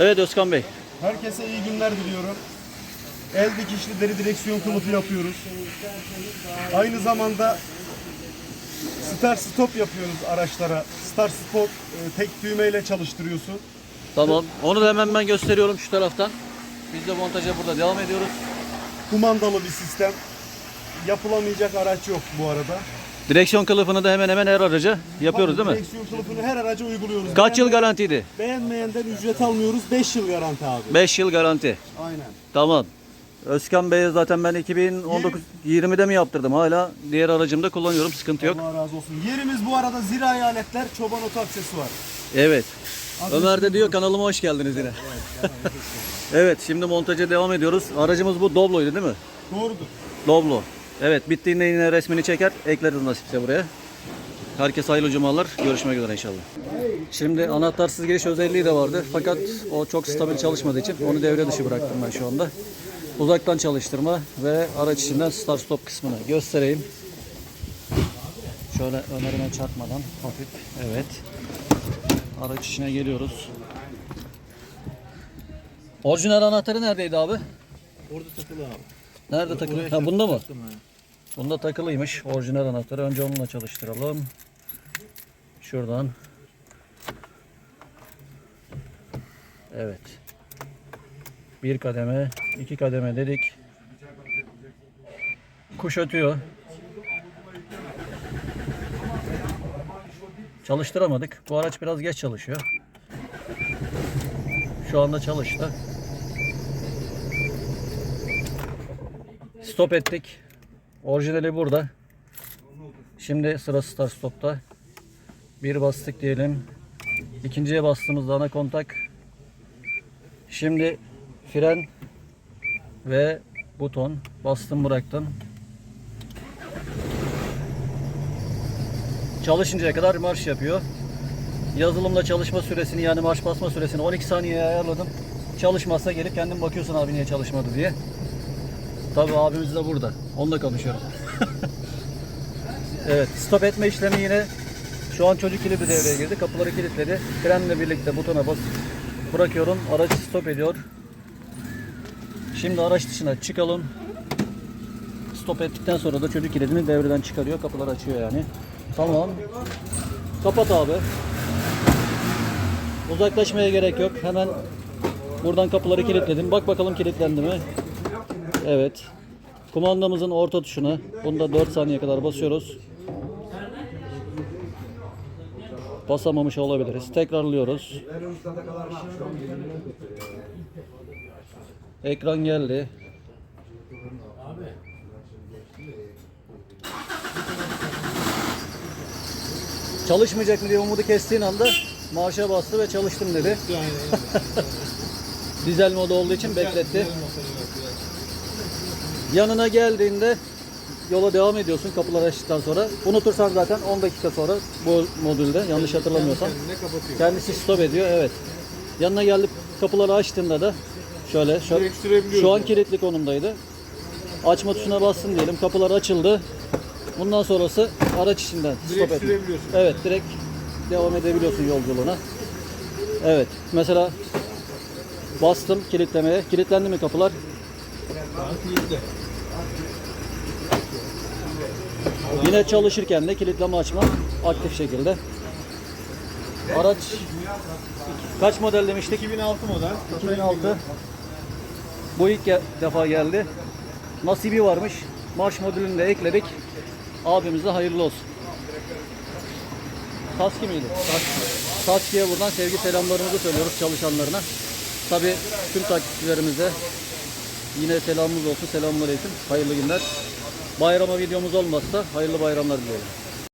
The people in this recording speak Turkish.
Evet Özkan Bey. Herkese iyi günler diliyorum. El dikişli deri direksiyon kılıfı yapıyoruz. Aynı zamanda start stop yapıyoruz araçlara. Start stop e, tek düğmeyle çalıştırıyorsun. Tamam. Onu da hemen ben gösteriyorum şu taraftan. Biz de montaja burada devam ediyoruz. Kumandalı bir sistem. Yapılamayacak araç yok bu arada. Direksiyon kılıfını da hemen hemen her araca yapıyoruz değil mi? Direksiyon kılıfını her araca uyguluyoruz. Kaç yıl Beğenmeyen- garantiydi? Beğenmeyenden ücret almıyoruz. 5 yıl garanti abi. 5 yıl garanti. Aynen. Tamam. Özkan Bey'e zaten ben 2019 20'de mi yaptırdım? Hala diğer aracımda kullanıyorum. Sıkıntı yok. Allah razı olsun. Yerimiz bu arada zirai aletler, çoban otu aksesuar. Evet. Ömer de diyor kanalıma hoş geldiniz yine. evet şimdi montaja devam ediyoruz. Aracımız bu Doblo'ydu değil mi? Doğrudur. Doblo. Evet bittiğinde yine resmini çeker ekleriz nasipse buraya. Herkese hayırlı cumalar. Görüşmek üzere inşallah. Şimdi anahtarsız giriş özelliği de vardı. Fakat o çok stabil çalışmadığı için onu devre dışı bıraktım ben şu anda. Uzaktan çalıştırma ve araç içinden start stop kısmını göstereyim. Şöyle Ömer'ime çarpmadan hafif. Evet. Araç içine geliyoruz. Orijinal anahtarı neredeydi abi? Orada takılı abi. Nerede takılı? Ha bunda mı? Bunda takılıymış orijinal anahtarı. Önce onunla çalıştıralım. Şuradan. Evet. Bir kademe, iki kademe dedik. Kuş ötüyor. Çalıştıramadık. Bu araç biraz geç çalışıyor. Şu anda çalıştı. Stop ettik. Orijinali burada. Şimdi sıra start stopta. Bir bastık diyelim. İkinciye bastığımızda ana kontak. Şimdi fren ve buton. Bastım bıraktım. Çalışıncaya kadar marş yapıyor. Yazılımla çalışma süresini yani marş basma süresini 12 saniyeye ayarladım. Çalışmazsa gelip kendin bakıyorsun abi niye çalışmadı diye. Tabii abimiz de burada. Onunla konuşuyorum. evet, stop etme işlemi yine şu an çocuk kilidi devreye girdi. Kapıları kilitledi. Frenle birlikte butona bas bırakıyorum. Araç stop ediyor. Şimdi araç dışına çıkalım. Stop ettikten sonra da çocuk kilidini devreden çıkarıyor. Kapıları açıyor yani. Tamam. Kapat abi. Uzaklaşmaya gerek yok. Hemen buradan kapıları kilitledim. Bak bakalım kilitlendi mi? Evet. Kumandamızın orta tuşuna bunda 4 saniye kadar basıyoruz. Basamamış olabiliriz. Tekrarlıyoruz. Ekran geldi. Çalışmayacak mı diye umudu kestiğin anda marşa bastı ve çalıştım dedi. Dizel modu olduğu için bekletti. Yanına geldiğinde yola devam ediyorsun kapıları açtıktan sonra. Unutursan zaten 10 dakika sonra bu modülde yanlış hatırlamıyorsam kendisi stop ediyor. Evet. Yanına gelip kapıları açtığında da şöyle şu, şu an kilitli konumdaydı. Açma tuşuna bastın diyelim. Kapılar açıldı. Bundan sonrası araç içinden stop sürebiliyorsun. Evet, direkt devam edebiliyorsun yolculuğuna. Evet. Mesela bastım kilitlemeye. Kilitlendi mi kapılar? Yine çalışırken de kilitleme açma aktif şekilde. Araç kaç model demiştik? 2006 model. 2006. Bu ilk defa geldi. Nasibi varmış. Marş modülünü de ekledik. Abimize hayırlı olsun. Taski miydi? Taski. Taski'ye buradan sevgi selamlarımızı söylüyoruz çalışanlarına. Tabi tüm takipçilerimize yine selamımız olsun. Selamünaleyküm. Hayırlı günler. Bayrama videomuz olmazsa hayırlı bayramlar dilerim.